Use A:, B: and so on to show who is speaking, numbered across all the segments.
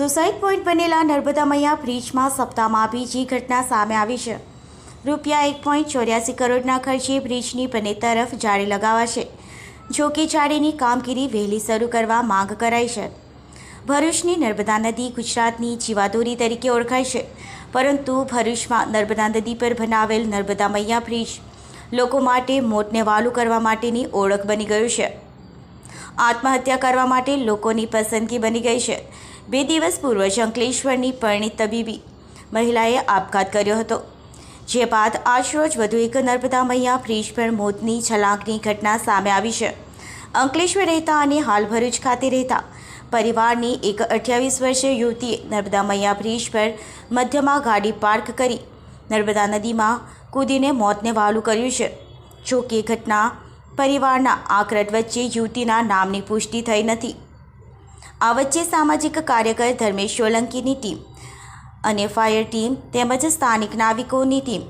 A: Suicide point બનેલા નર્મદા મૈયા બ્રિજમાં સપ્તાહમાં બીજી ઘટના સામે આવી છે. રૂપિયા એક પોઈન્ટ ચોર્યાસી કરોડના ખર્ચે બ્રિજની બંને તરફ જાળી લગાવાશે, જો કે જાળીની કામગીરી વહેલી શરૂ કરવા માંગ કરાઈ છે. ભરૂચની નર્મદા નદી ગુજરાતની જીવાદોરી તરીકે ઓળખાય છે, પરંતુ ભરૂચમાં નર્મદા નદી પર બનાવેલ નર્મદા મૈયા બ્રિજ લોકો માટે મોતને વાલું કરવા માટેની ઓળખ બની ગયું છે. આત્મહત્યા કરવા માટે લોકોની પસંદગી બની ગઈ છે બે દિવસ પૂર્વ અંકલેશ્વરની પરિણીત તબીબી મહિલાએ આપઘાત કર્યો હતો. જે બાદ આજરોજ વધુ એક નર્મદા મૈયા બ્રિજ પર મોતની છલાંગની ઘટના સામે આવી છે. અંકલેશ્વર રહેતા અને હાલ ભરૂચ ખાતે રહેતા પરિવારની એક અઠ્યાવીસ વર્ષીય યુવતીએ નર્મદા મૈયા બ્રિજ પર મધ્યમાં ગાડી પાર્ક કરી નર્મદા નદીમાં કૂદીને મોતને વહાલું કર્યું છે. જો કે ઘટના પરિવારના આક્રટ વચ્ચે યુવતીના નામની પુષ્ટિ થઈ નથી. આ વચ્ચે સામાજિક કાર્યકર ધર્મેશ સોલંકીની ટીમ અને ફાયર ટીમ તેમજ સ્થાનિક નાવિકોની ટીમ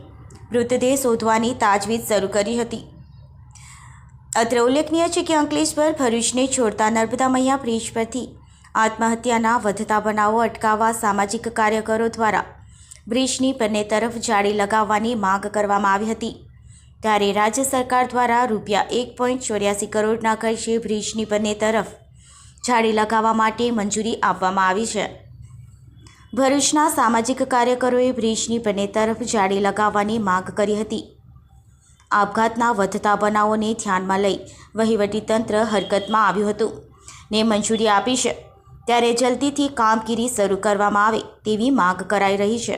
A: મૃતદેહ શોધવાની તાજવીજ શરૂ કરી હતી. અત્રે ઉલ્લેખનીય છે કે અંકલેશ્વર ભરૂચને છોડતા નર્મદા મૈયા બ્રિજ પરથી આત્મહત્યાના વધતા બનાવો અટકાવવા સામાજિક કાર્યકરો દ્વારા બ્રિજની બંને તરફ જાળી લગાવવાની માંગ કરવામાં આવી હતી. ત્યારે રાજ્ય સરકાર દ્વારા રૂપિયા એક પોઈન્ટ ચોર્યાસી કરોડના ખર્ચે બ્રિજની બંને તરફ જાળી લગાવવા માટે મંજૂરી આપવામાં આવી છે. ભરૂચના સામાજિક કાર્યકરોએ બ્રિજની બંને તરફ જાળી લગાવવાની માંગ કરી હતી. આપઘાતના વધતા બનાવોને ધ્યાનમાં લઈ વહીવટીતંત્ર હરકતમાં આવ્યું હતું ને મંજૂરી આપી છે. ત્યારે જલ્દીથી કામગીરી શરૂ કરવામાં આવે તેવી માંગ કરાઈ રહી છે.